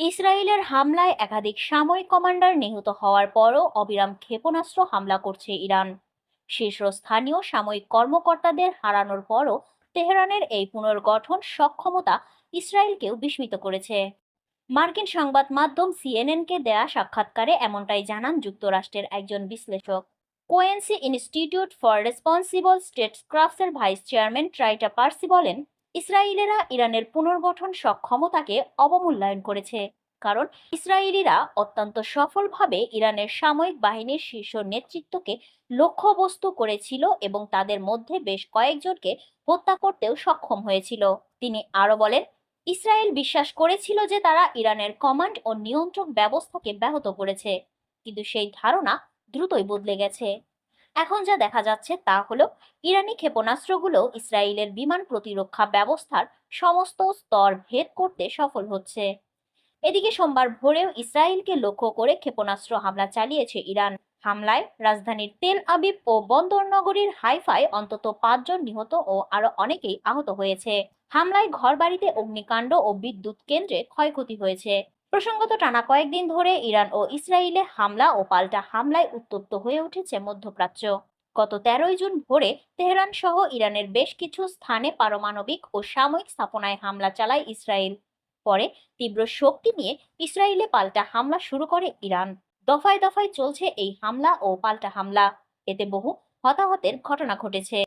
ইসরায়েলের হামলায় একাধিক সামরিক কমান্ডার নিহত হওয়ার পরও অবিরাম ক্ষেপণাস্ত্র হামলা করছে ইরান। শীর্ষস্থানীয় সামরিক কর্মকর্তাদের হারানোর পরও তেহরানের এই পুনর্গঠন সক্ষমতা ইসরায়েলকেও বিস্মিত করেছে। মার্কিন সংবাদ মাধ্যম সিএনএনকে দেয়া সাক্ষাৎকারে এমনটাই জানান যুক্তরাষ্ট্রের একজন বিশ্লেষক। কোয়েন্সি ইনস্টিটিউট ফর রেসপন্সিবল স্টেটসক্রাফটসের ভাইস চেয়ারম্যান ট্রাইটা পার্সি বলেন ইসরায়েলিরা ইরানের পুনর্গঠন সক্ষমতাকে অবমূল্যায়ন করেছে, কারণ ইসরায়েলিরা অত্যন্ত সফলভাবে ইরানের সামরিক বাহিনীর শীর্ষ নেতৃত্বকে লক্ষ্যবস্তু করেছিল এবং তাদের মধ্যে বেশ কয়েকজনকে হত্যা করতেও সক্ষম হয়েছিল। তিনি আরও বলেন, ইসরায়েল বিশ্বাস করেছিল যে তারা ইরানের কমান্ড ও নিয়ন্ত্রক ব্যবস্থাকে ব্যাহত করেছে, কিন্তু সেই ধারণা দ্রুতই বদলে গেছে। এখন যা দেখা যাচ্ছে তা হলো ইরানি ক্ষেপণাস্ত্রগুলো ইসরায়েলের বিমান প্রতিরক্ষা ব্যবস্থার সমস্ত স্তর ভেদ করতে সফল হচ্ছে। এদিকে সোমবার ভোরেও ইসরায়েলকে লক্ষ্য করে ক্ষেপণাস্ত্র হামলা চালিয়েছে ইরান। হামলায় রাজধানীর তেল আবিব ও বন্দর নগরীর হাইফায় অন্তত পাঁচজন নিহত ও আরও অনেকেই আহত হয়েছে। হামলায় ঘরবাড়িতে অগ্নিকাণ্ড ও বিদ্যুৎ কেন্দ্রে ক্ষয়ক্ষতি হয়েছে। প্রসঙ্গত টানা কয়েকদিন ধরে ইরান ও ইসরায়েলে হামলা ও পাল্টা হামলায় উত্তপ্ত হয়ে উঠেছে মধ্যপ্রাচ্য। গত তেরোই জুন ভোরে তেহরান সহ ইরানের বেশ কিছু স্থানে পারমাণবিক ও সাময়িক স্থাপনায় হামলা চালায় ইসরায়েল পরে তীব্র শক্তি নিয়ে ইসরায়েলে পাল্টা হামলা শুরু করে ইরান। দফায় দফায় চলছে এই হামলা ও পাল্টা হামলা। এতে বহু হতাহতের ঘটনা ঘটেছে।